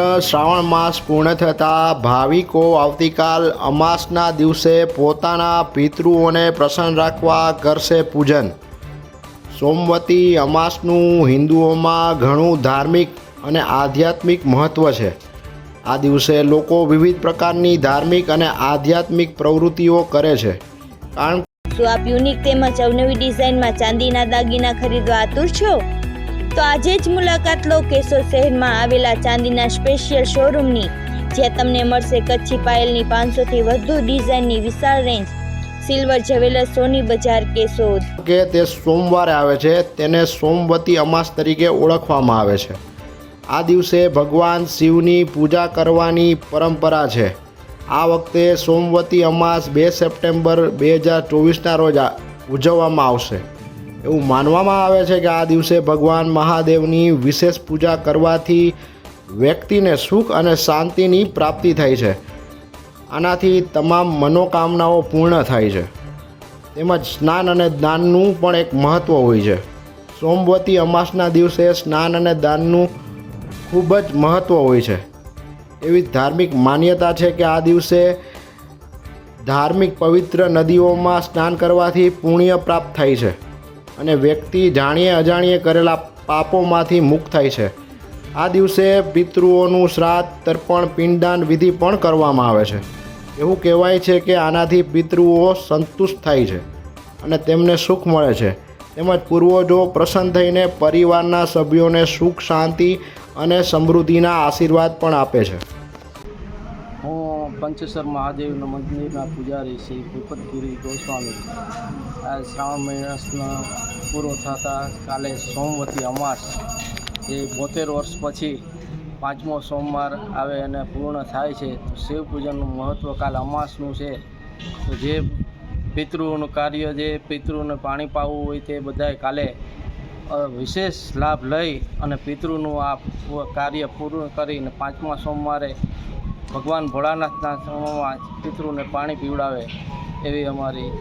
શ્રાવણ માસ પૂર્ણ થતાં ભાવિકો આવતીકાલ અમાસના દિવસે પોતાના પિતૃઓને પ્રસન્ન રાખવા કરશે પૂજન. સોમવતી અમાસનું હિન્દુઓમાં ઘણું ધાર્મિક અને આધ્યાત્મિક મહત્ત્વ છે. આ દિવસે લોકો વિવિધ પ્રકારની ધાર્મિક અને આધ્યાત્મિક પ્રવૃત્તિઓ કરે છે. કારણ શું આપ યુનિક તેમજ અવનવી ડિઝાઇનમાં ચાંદીના દાગીના ખરીદવા આતુર છો? તો આજે જ મુલાકાત લો કેશોદ શહેરમાં આવેલા ચાંદીના સ્પેશિયલ શોરૂમની જ્યાં તમને મળશે કચ્છી પાયલની પાંચસોથી વધુ ડિઝાઇનની વિશાળ રેન્જ સિલ્વર જ્વેલર્સ સોની બજાર કેશોદ. કે તે સોમવારે આવે છે, તેને સોમવતી અમાસ તરીકે ઓળખવામાં આવે છે. આ દિવસે ભગવાન શિવની પૂજા કરવાની પરંપરા છે. આ વખતે સોમવતી અમાસ બે સપ્ટેમ્બર બે હજાર ચોવીસના રોજ ઉજવવામાં આવશે. એવું માનવામાં આવે છે કે આ દિવસે ભગવાન મહાદેવની વિશેષ પૂજા કરવાથી વ્યક્તિને સુખ અને શાંતિની પ્રાપ્તિ થાય છે. આનાથી તમામ મનોકામનાઓ પૂર્ણ થાય છે. તેમજ સ્નાન અને દાનનું પણ એક મહત્ત્વ હોય છે. સોમવતી અમાસના દિવસે સ્નાન અને દાનનું ખૂબ જ મહત્ત્વ હોય છે. એવી ધાર્મિક માન્યતા છે કે આ દિવસે ધાર્મિક પવિત્ર નદીઓમાં સ્નાન કરવાથી પુણ્ય પ્રાપ્ત થાય છે. અને વ્યક્તિ જાણીએ અજાણીએ કરેલા પાપોમાંથી મુક્ત થાય છે. આ દિવસે પિતૃઓનું શ્રાદ્ધ, તર્પણ પિંડદાન વિધિ પણ કરવામાં આવે છે. એવું કહેવાય છે કે આનાથી પિતૃઓ સંતુષ્ટ થાય છે અને તેમને સુખ મળે છે. તેમજ પૂર્વજો પ્રસન્ન થઈને પરિવારના સભ્યોને સુખ, શાંતિ અને સમૃદ્ધિના આશીર્વાદ પણ આપે છે. પંચેશ્વર મહાદેવના મંદિરના પૂજારી શ્રી ભૂપતગીરી ગોસ્વામી. આ શ્રાવણ મહિનાના પૂરો થતાં કાલે સોમવતી અમાસ. એ બોતેર વર્ષ પછી પાંચમો સોમવાર આવે અને પૂર્ણ થાય છે. તો શિવ પૂજનનું મહત્ત્વ કાલ અમાસનું છે. તો જે પિતૃઓનું કાર્ય, જે પિતૃને પાણી પાવું હોય તે બધાય કાલે વિશેષ લાભ લઈ અને પિતૃનું આ કાર્ય પૂર્ણ કરીને પાંચમા સોમવારે ભગવાન ભોળાનાથના સમયમાં પિતૃને પાણી પીવડાવે એવી અમારી